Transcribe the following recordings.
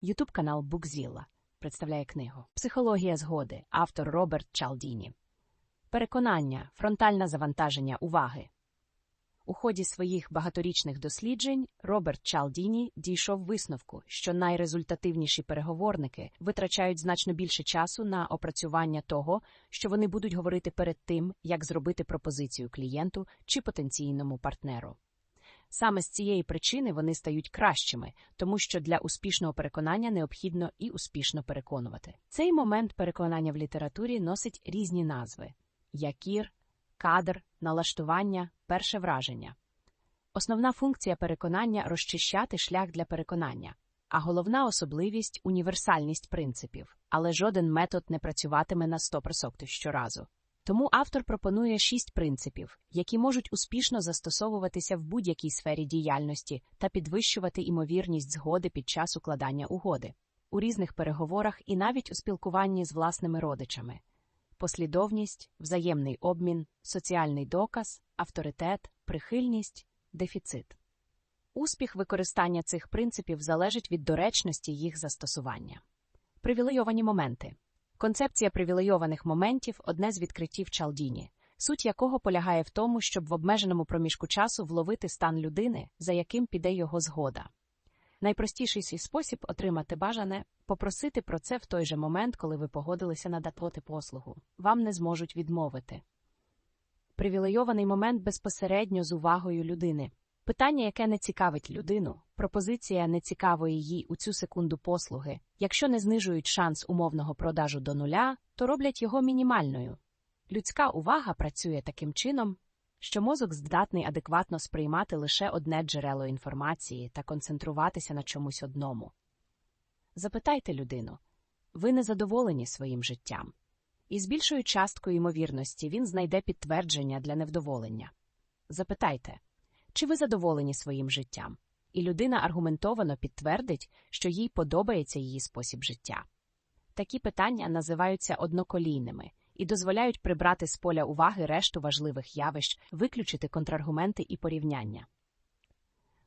Ютуб канал Букзіла представляє книгу Психологія згоди, автор Роберт Чалдіні. Переконання, фронтальне завантаження уваги. У ході своїх багаторічних досліджень Роберт Чалдіні дійшов висновку, що найрезультативніші переговорники витрачають значно більше часу на опрацювання того, що вони будуть говорити перед тим, як зробити пропозицію клієнту чи потенційному партнеру. Саме з цієї причини вони стають кращими, тому що для успішного переконання необхідно і успішно переконувати. Цей момент переконання в літературі носить різні назви: якір, кадр, налаштування, перше враження. Основна функція переконання розчищати шлях для переконання, а головна особливість універсальність принципів, але жоден метод не працюватиме на 100% щоразу. Тому автор пропонує шість принципів, які можуть успішно застосовуватися в будь-якій сфері діяльності та підвищувати імовірність згоди під час укладання угоди, у різних переговорах і навіть у спілкуванні з власними родичами. Послідовність, взаємний обмін, соціальний доказ, авторитет, прихильність, дефіцит. Успіх використання цих принципів залежить від доречності їх застосування. Привілейовані моменти. Концепція привілейованих моментів одне з відкриттів Чалдіні, суть якого полягає в тому, щоб в обмеженому проміжку часу вловити стан людини, за яким піде його згода. Найпростіший спосіб отримати бажане попросити про це в той же момент, коли ви погодилися надати послугу. Вам не зможуть відмовити. Привілейований момент безпосередньо з увагою людини. Питання, яке не цікавить людину, пропозиція не цікавої їй у цю секунду послуги. Якщо не знижують шанс умовного продажу до нуля, то роблять його мінімальною. Людська увага працює таким чином, що мозок здатний адекватно сприймати лише одне джерело інформації та концентруватися на чомусь одному. Запитайте людину ви не задоволені своїм життям, і з більшою часткою ймовірності він знайде підтвердження для невдоволення. Запитайте, чи ви задоволені своїм життям, і людина аргументовано підтвердить, що їй подобається її спосіб життя. Такі питання називаються одноколійними і дозволяють прибрати з поля уваги решту важливих явищ, виключити контраргументи і порівняння.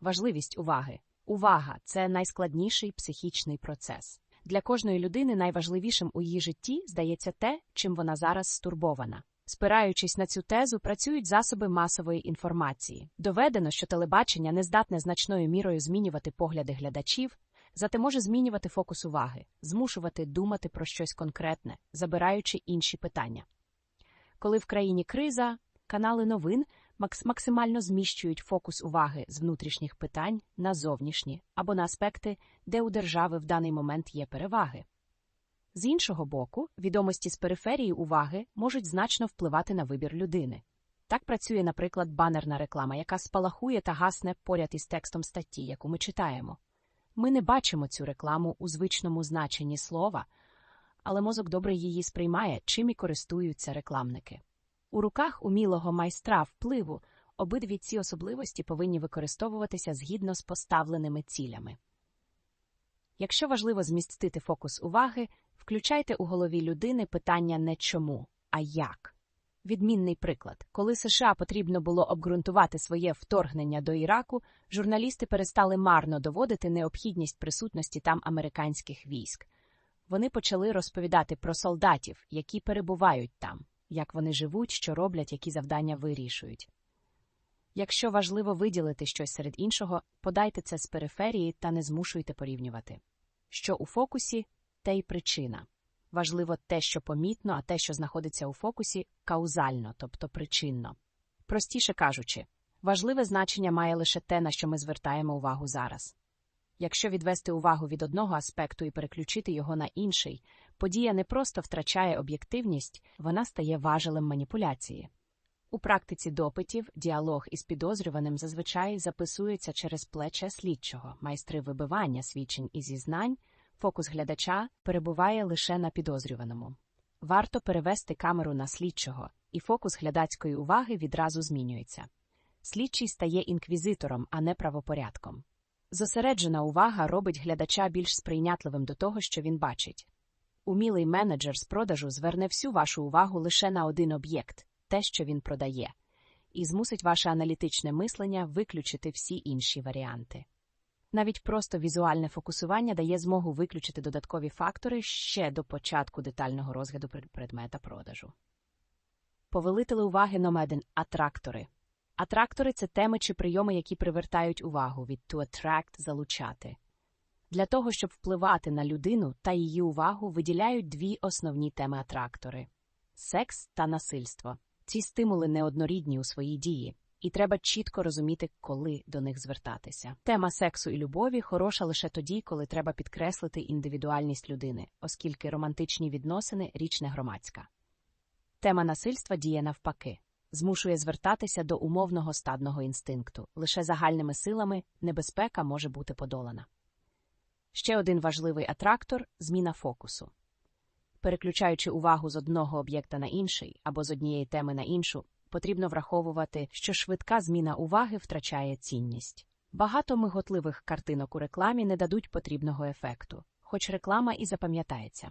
Важливість уваги. Увага це найскладніший психічний процес. Для кожної людини найважливішим у її житті здається те, чим вона зараз стурбована. Спираючись на цю тезу, працюють засоби масової інформації. Доведено, що телебачення не здатне значною мірою змінювати погляди глядачів, зате може змінювати фокус уваги, змушувати думати про щось конкретне, забираючи інші питання. Коли в країні криза, канали новин максимально зміщують фокус уваги з внутрішніх питань на зовнішні або на аспекти, де у держави в даний момент є переваги. З іншого боку, відомості з периферії уваги можуть значно впливати на вибір людини. Так працює, наприклад, банерна реклама, яка спалахує та гасне поряд із текстом статті, яку ми читаємо. Ми не бачимо цю рекламу у звичному значенні слова, але мозок добре її сприймає, чим і користуються рекламники. У руках умілого майстра впливу обидві ці особливості повинні використовуватися згідно з поставленими цілями. Якщо важливо змістити фокус уваги, включайте у голові людини питання не чому, а як. Відмінний приклад, коли США потрібно було обґрунтувати своє вторгнення до Іраку, журналісти перестали марно доводити необхідність присутності там американських військ. Вони почали розповідати про солдатів, які перебувають там, як вони живуть, що роблять, які завдання вирішують. Якщо важливо виділити щось серед іншого, подайте це з периферії та не змушуйте порівнювати. Що у фокусі, те й причина. Важливо те, що помітно, а те, що знаходиться у фокусі, каузально, тобто причинно. Простіше кажучи, важливе значення має лише те, на що ми звертаємо увагу зараз. Якщо відвести увагу від одного аспекту і переключити його на інший, подія не просто втрачає об'єктивність, вона стає важелем маніпуляції. У практиці допитів діалог із підозрюваним зазвичай записується через плече слідчого, майстри вибивання свідчень і зізнань, фокус глядача перебуває лише на підозрюваному. Варто перевести камеру на слідчого, і фокус глядацької уваги відразу змінюється. Слідчий стає інквізитором, а не правопорядком. Зосереджена увага робить глядача більш сприйнятливим до того, що він бачить. Умілий менеджер з продажу зверне всю вашу увагу лише на один об'єкт те, що він продає, і змусить ваше аналітичне мислення виключити всі інші варіанти. Навіть просто візуальне фокусування дає змогу виключити додаткові фактори ще до початку детального розгляду предмета продажу. Повелители уваги номер 1 – атрактори. Атрактори – це теми чи прийоми, які привертають увагу від to attract – залучати. Для того, щоб впливати на людину та її увагу, виділяють дві основні теми атрактори – секс та насильство. Ці стимули неоднорідні у своїй дії, і треба чітко розуміти, коли до них звертатися. Тема сексу і любові хороша лише тоді, коли треба підкреслити індивідуальність людини, оскільки романтичні відносини – річ не громадська. Тема насильства діє навпаки, змушує звертатися до умовного стадного інстинкту. Лише загальними силами небезпека може бути подолана. Ще один важливий атрактор зміна фокусу. Переключаючи увагу з одного об'єкта на інший або з однієї теми на іншу, потрібно враховувати, що швидка зміна уваги втрачає цінність. Багато миготливих картинок у рекламі не дадуть потрібного ефекту, хоч реклама і запам'ятається.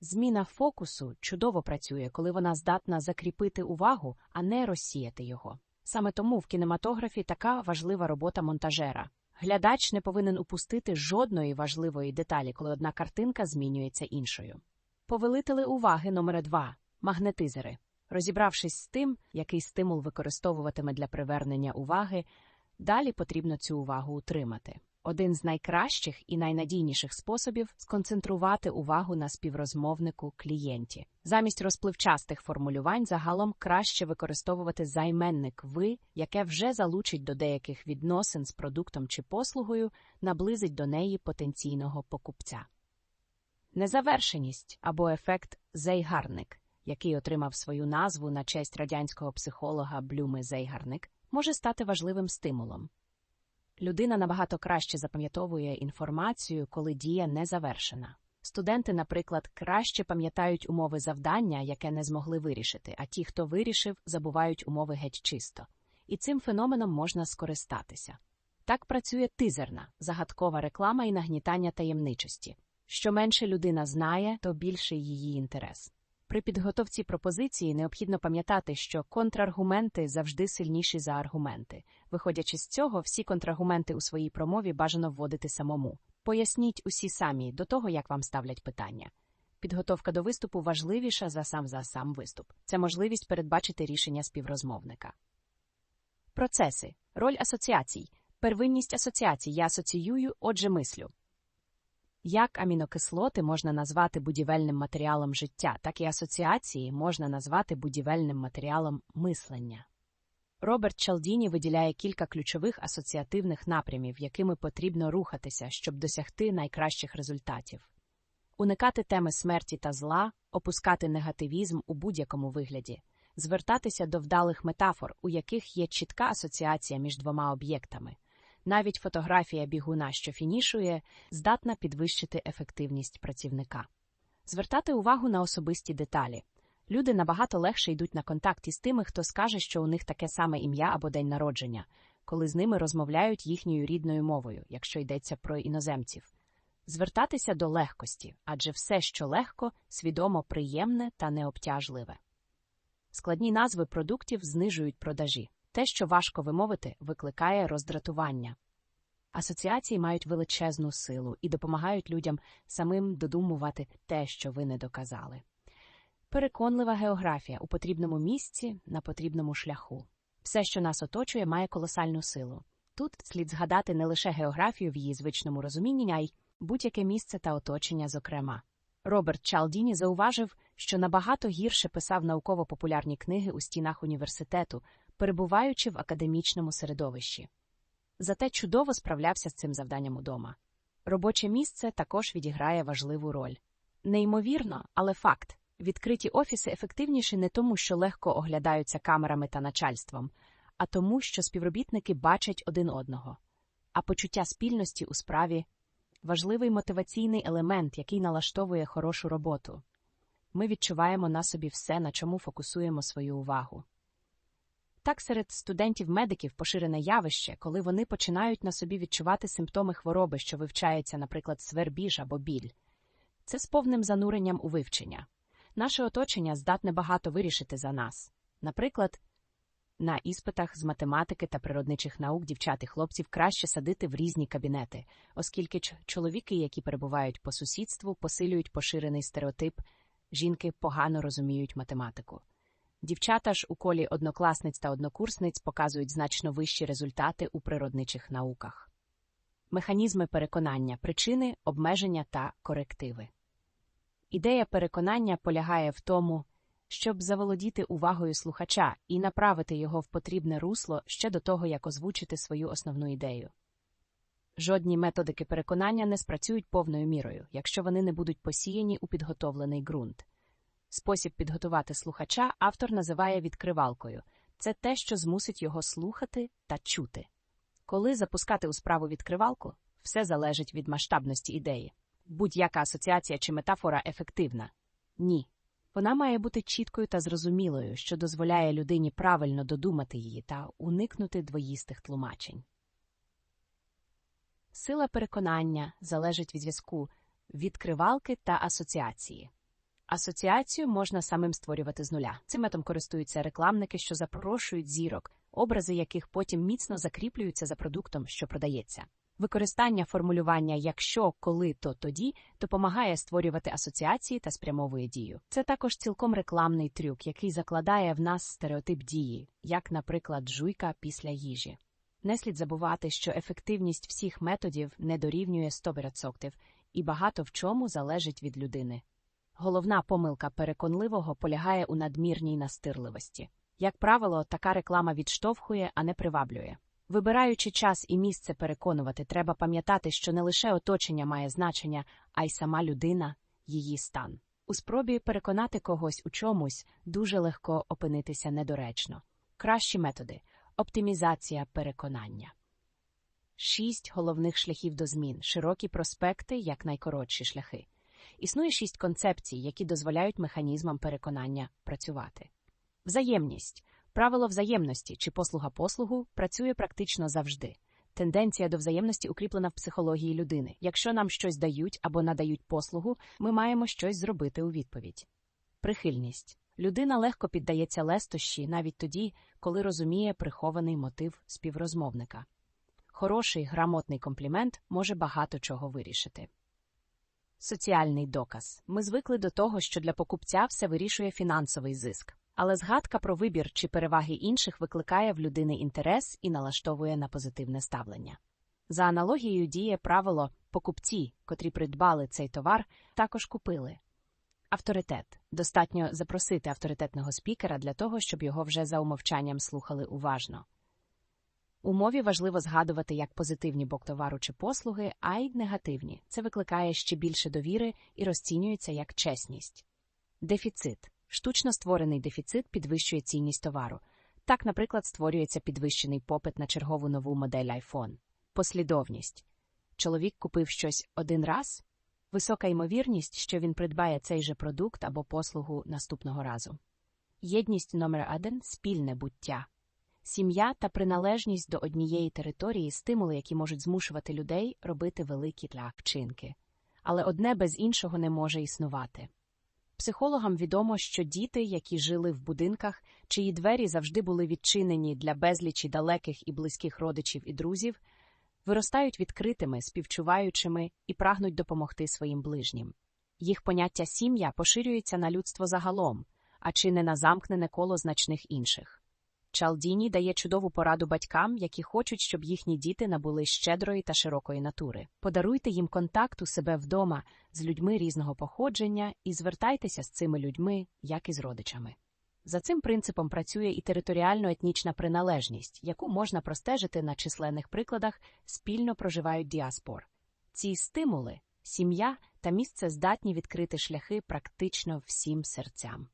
Зміна фокусу чудово працює, коли вона здатна закріпити увагу, а не розсіяти його. Саме тому в кінематографі така важлива робота монтажера. Глядач не повинен упустити жодної важливої деталі, коли одна картинка змінюється іншою. Повелители уваги номер 2 магнетизери. Розібравшись з тим, який стимул використовуватиме для привернення уваги, далі потрібно цю увагу утримати. Один з найкращих і найнадійніших способів сконцентрувати увагу на співрозмовнику клієнті. Замість розпливчастих формулювань загалом краще використовувати займенник ви, яке вже залучить до деяких відносин з продуктом чи послугою, наблизить до неї потенційного покупця. Незавершеність або ефект Зейгарник, який отримав свою назву на честь радянського психолога Блюми Зейгарник, може стати важливим стимулом. Людина набагато краще запам'ятовує інформацію, коли дія не завершена. Студенти, наприклад, краще пам'ятають умови завдання, яке не змогли вирішити, а ті, хто вирішив, забувають умови геть чисто. І цим феноменом можна скористатися. Так працює тизерна, загадкова реклама і нагнітання таємничості. Що менше людина знає, то більший її інтерес. При підготовці пропозиції необхідно пам'ятати, що контраргументи завжди сильніші за аргументи. Виходячи з цього, всі контраргументи у своїй промові бажано вводити самому. Поясніть усі самі до того, як вам ставлять питання. Підготовка до виступу важливіша за сам за сам виступ. Це можливість передбачити рішення співрозмовника. Процеси. Роль асоціацій. Первинність асоціацій. Я асоціюю, отже, мислю. Як амінокислоти можна назвати будівельним матеріалом життя, так і асоціації можна назвати будівельним матеріалом мислення. Роберт Чалдіні виділяє кілька ключових асоціативних напрямів, якими потрібно рухатися, щоб досягти найкращих результатів. Уникати теми смерті та зла, опускати негативізм у будь-якому вигляді, звертатися до вдалих метафор, у яких є чітка асоціація між двома об'єктами. Навіть фотографія бігуна, що фінішує, здатна підвищити ефективність працівника. Звертати увагу на особисті деталі. Люди набагато легше йдуть на контакт із тими, хто скаже, що у них таке саме ім'я або день народження, коли з ними розмовляють їхньою рідною мовою, якщо йдеться про іноземців. Звертатися до легкості, адже все, що легко, свідомо приємне та необтяжливе. Складні назви продуктів знижують продажі. Те, що важко вимовити, викликає роздратування. Асоціації мають величезну силу і допомагають людям самим додумувати те, що ви не доказали. Переконлива географія у потрібному місці на потрібному шляху. Все, що нас оточує, має колосальну силу. Тут слід згадати не лише географію в її звичному розумінні, а й будь-яке місце та оточення, зокрема. Роберт Чалдіні зауважив, що набагато гірше писав науково-популярні книги у стінах університету, перебуваючи в академічному середовищі. Зате чудово справлявся з цим завданням удома. Робоче місце також відіграє важливу роль. Неймовірно, але факт відкриті офіси ефективніші не тому, що легко оглядаються камерами та начальством, а тому, що співробітники бачать один одного. А почуття спільності у справі важливий мотиваційний елемент, який налаштовує хорошу роботу. Ми відчуваємо на собі все, на чому фокусуємо свою увагу. Так серед студентів-медиків поширене явище, коли вони починають на собі відчувати симптоми хвороби, що вивчається, наприклад, свербіж або біль. Це з повним зануренням у вивчення. Наше оточення здатне багато вирішити за нас. Наприклад, На іспитах з математики та природничих наук дівчат і хлопців краще садити в різні кабінети, оскільки чоловіки, які перебувають по сусідству, посилюють поширений стереотип, жінки погано розуміють математику. Дівчата ж у колі однокласниць та однокурсниць показують значно вищі результати у природничих науках. Механізми переконання, причини, обмеження та корективи. Ідея переконання полягає в тому, щоб заволодіти увагою слухача і направити його в потрібне русло ще до того, як озвучити свою основну ідею. Жодні методики переконання не спрацюють повною мірою, якщо вони не будуть посіяні у підготовлений ґрунт. Спосіб підготувати слухача автор називає відкривалкою це те, що змусить його слухати та чути. Коли запускати у справу відкривалку, все залежить від масштабності ідеї. Будь-яка асоціація чи метафора ефективна? Ні. Вона має бути чіткою та зрозумілою, що дозволяє людині правильно додумати її та уникнути двоїстих тлумачень. Сила переконання залежить від зв'язку відкривалки та асоціації. Асоціацію можна самим створювати з нуля. Цим метом користуються рекламники, що запрошують зірок, образи яких потім міцно закріплюються за продуктом, що продається. Використання формулювання якщо, коли, то тоді допомагає створювати асоціації та спрямовує дію. Це також цілком рекламний трюк, який закладає в нас стереотип дії, як, наприклад, жуйка після їжі. Не слід забувати, що ефективність всіх методів не дорівнює 100%, і багато в чому залежить від людини. Головна помилка переконливого полягає у надмірній настирливості. Як правило, така реклама відштовхує, а не приваблює. Вибираючи час і місце переконувати, треба пам'ятати, що не лише оточення має значення, а й сама людина, її стан. У спробі переконати когось у чомусь дуже легко опинитися недоречно. Кращі методи оптимізація переконання. Шість головних шляхів до змін, широкі проспекти як найкоротші шляхи. Існує шість концепцій, які дозволяють механізмам переконання працювати. Взаємність. Правило взаємності чи послуга послугу працює практично завжди. Тенденція до взаємності укріплена в психології людини. Якщо нам щось дають або надають послугу, ми маємо щось зробити у відповідь. Прихильність. Людина легко піддається лестощі навіть тоді, коли розуміє прихований мотив співрозмовника. Хороший грамотний комплімент може багато чого вирішити. Соціальний доказ. Ми звикли до того, що для покупця все вирішує фінансовий зиск. Але згадка про вибір чи переваги інших викликає в людини інтерес і налаштовує на позитивне ставлення. За аналогією діє правило покупці, котрі придбали цей товар, також купили. Авторитет. Достатньо запросити авторитетного спікера для того, щоб його вже за умовчанням слухали уважно. У мові важливо згадувати як позитивні бок товару чи послуги, а й негативні. Це викликає ще більше довіри і розцінюється як чесність. Дефіцит. Штучно створений дефіцит підвищує цінність товару. Так, наприклад, створюється підвищений попит на чергову нову модель iPhone. Послідовність. Чоловік купив щось один раз. Висока ймовірність, що він придбає цей же продукт або послугу наступного разу. Єдність номер один спільне буття. Сім'я та приналежність до однієї території стимули, які можуть змушувати людей робити великі для вчинки. Але одне без іншого не може існувати. Психологам відомо, що діти, які жили в будинках, чиї двері завжди були відчинені для безлічі далеких і близьких родичів і друзів, виростають відкритими, співчуваючими і прагнуть допомогти своїм ближнім. Їх поняття сім'я поширюється на людство загалом, а чи не на замкнене коло значних інших. Чалдіні дає чудову пораду батькам, які хочуть, щоб їхні діти набули щедрої та широкої натури. Подаруйте їм контакт у себе вдома з людьми різного походження і звертайтеся з цими людьми, як і з родичами. За цим принципом працює і територіально-етнічна приналежність, яку можна простежити на численних прикладах спільно проживають діаспор. Ці стимули, сім'я та місце здатні відкрити шляхи практично всім серцям.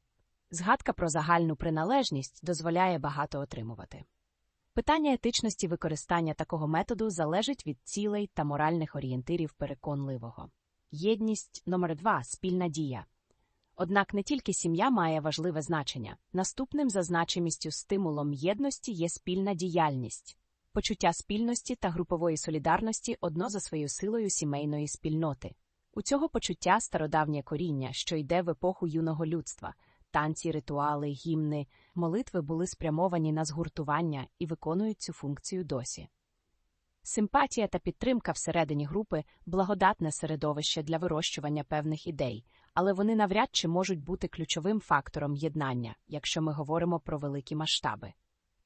Згадка про загальну приналежність дозволяє багато отримувати. Питання етичності використання такого методу залежить від цілей та моральних орієнтирів переконливого. Єдність номер 2 спільна дія. Однак не тільки сім'я має важливе значення. Наступним за значимістю стимулом єдності є спільна діяльність. Почуття спільності та групової солідарності одно за своєю силою сімейної спільноти. У цього почуття стародавнє коріння, що йде в епоху юного людства. Танці, ритуали, гімни, молитви були спрямовані на згуртування і виконують цю функцію досі. Симпатія та підтримка всередині групи благодатне середовище для вирощування певних ідей, але вони навряд чи можуть бути ключовим фактором єднання, якщо ми говоримо про великі масштаби.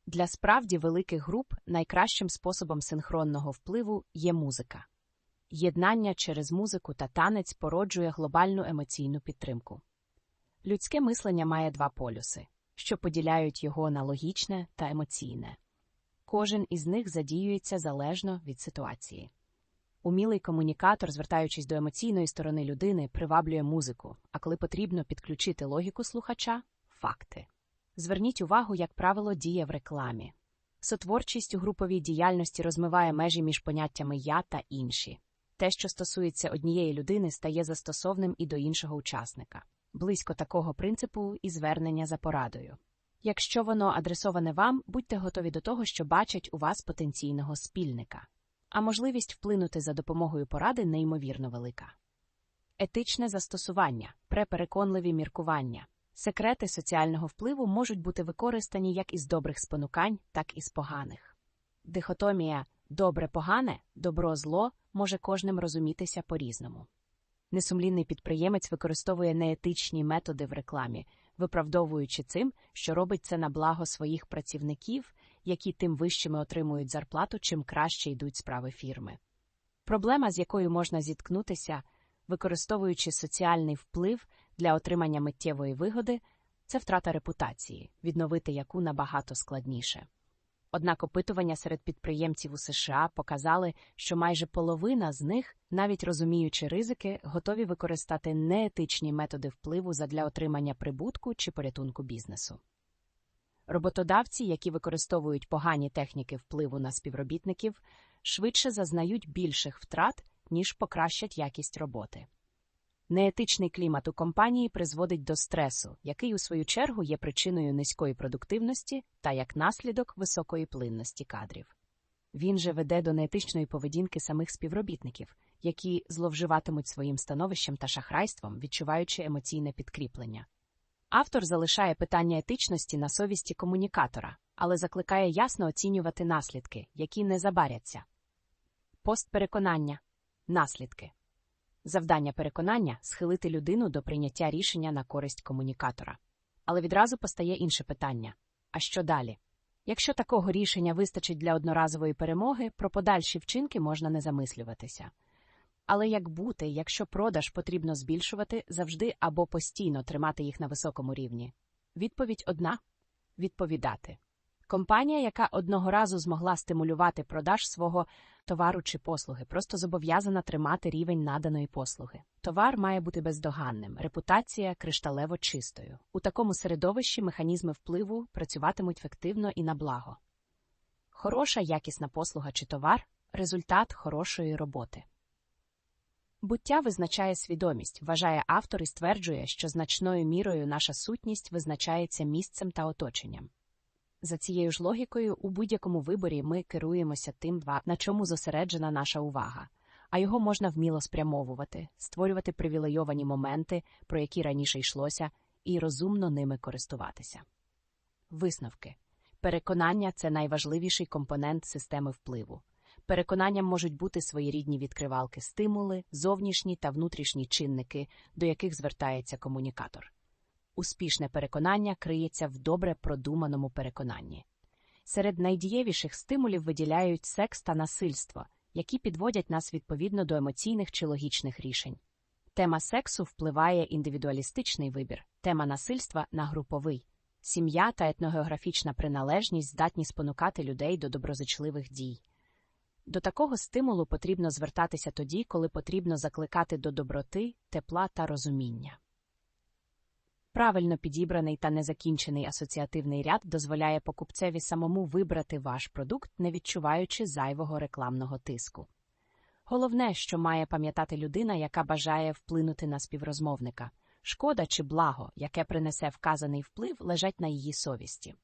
Для справді великих груп найкращим способом синхронного впливу є музика. Єднання через музику та танець породжує глобальну емоційну підтримку. Людське мислення має два полюси, що поділяють його на логічне та емоційне. Кожен із них задіюється залежно від ситуації. Умілий комунікатор, звертаючись до емоційної сторони людини, приваблює музику, а коли потрібно підключити логіку слухача факти. Зверніть увагу, як правило, діє в рекламі. Сотворчість у груповій діяльності розмиває межі між поняттями я та інші. Те, що стосується однієї людини, стає застосовним і до іншого учасника. Близько такого принципу і звернення за порадою. Якщо воно адресоване вам, будьте готові до того, що бачать у вас потенційного спільника, а можливість вплинути за допомогою поради неймовірно велика. Етичне застосування, препереконливі міркування. Секрети соціального впливу можуть бути використані як із добрих спонукань, так і з поганих. Дихотомія добре погане, добро зло може кожним розумітися по-різному. Несумлінний підприємець використовує неетичні методи в рекламі, виправдовуючи цим, що робить це на благо своїх працівників, які тим вищими отримують зарплату, чим краще йдуть справи фірми. Проблема, з якою можна зіткнутися, використовуючи соціальний вплив для отримання миттєвої вигоди, це втрата репутації, відновити яку набагато складніше. Однак опитування серед підприємців у США показали, що майже половина з них, навіть розуміючи ризики, готові використати неетичні методи впливу задля отримання прибутку чи порятунку бізнесу. Роботодавці, які використовують погані техніки впливу на співробітників, швидше зазнають більших втрат, ніж покращать якість роботи. Неетичний клімат у компанії призводить до стресу, який, у свою чергу, є причиною низької продуктивності та як наслідок високої плинності кадрів. Він же веде до неетичної поведінки самих співробітників, які зловживатимуть своїм становищем та шахрайством, відчуваючи емоційне підкріплення. Автор залишає питання етичності на совісті комунікатора, але закликає ясно оцінювати наслідки, які не забаряться. Постпереконання наслідки. Завдання переконання схилити людину до прийняття рішення на користь комунікатора. Але відразу постає інше питання: а що далі? Якщо такого рішення вистачить для одноразової перемоги, про подальші вчинки можна не замислюватися. Але як бути, якщо продаж потрібно збільшувати завжди або постійно тримати їх на високому рівні? Відповідь одна відповідати. Компанія, яка одного разу змогла стимулювати продаж свого товару чи послуги, просто зобов'язана тримати рівень наданої послуги. Товар має бути бездоганним, репутація кришталево чистою. У такому середовищі механізми впливу працюватимуть ефективно і на благо. Хороша якісна послуга чи товар результат хорошої роботи. Буття визначає свідомість, вважає автор і стверджує, що значною мірою наша сутність визначається місцем та оточенням. За цією ж логікою, у будь-якому виборі ми керуємося тим, на чому зосереджена наша увага, а його можна вміло спрямовувати, створювати привілейовані моменти, про які раніше йшлося, і розумно ними користуватися. Висновки переконання це найважливіший компонент системи впливу. Переконанням можуть бути своєрідні відкривалки, стимули, зовнішні та внутрішні чинники, до яких звертається комунікатор. Успішне переконання криється в добре продуманому переконанні. Серед найдієвіших стимулів виділяють секс та насильство, які підводять нас відповідно до емоційних чи логічних рішень. Тема сексу впливає індивідуалістичний вибір, тема насильства на груповий. Сім'я та етногеографічна приналежність здатні спонукати людей до доброзичливих дій. До такого стимулу потрібно звертатися тоді, коли потрібно закликати до доброти, тепла та розуміння. Правильно підібраний та незакінчений асоціативний ряд дозволяє покупцеві самому вибрати ваш продукт, не відчуваючи зайвого рекламного тиску. Головне, що має пам'ятати людина, яка бажає вплинути на співрозмовника шкода чи благо, яке принесе вказаний вплив, лежать на її совісті.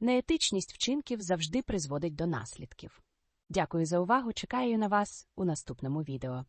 Неетичність вчинків завжди призводить до наслідків. Дякую за увагу. Чекаю на вас у наступному відео.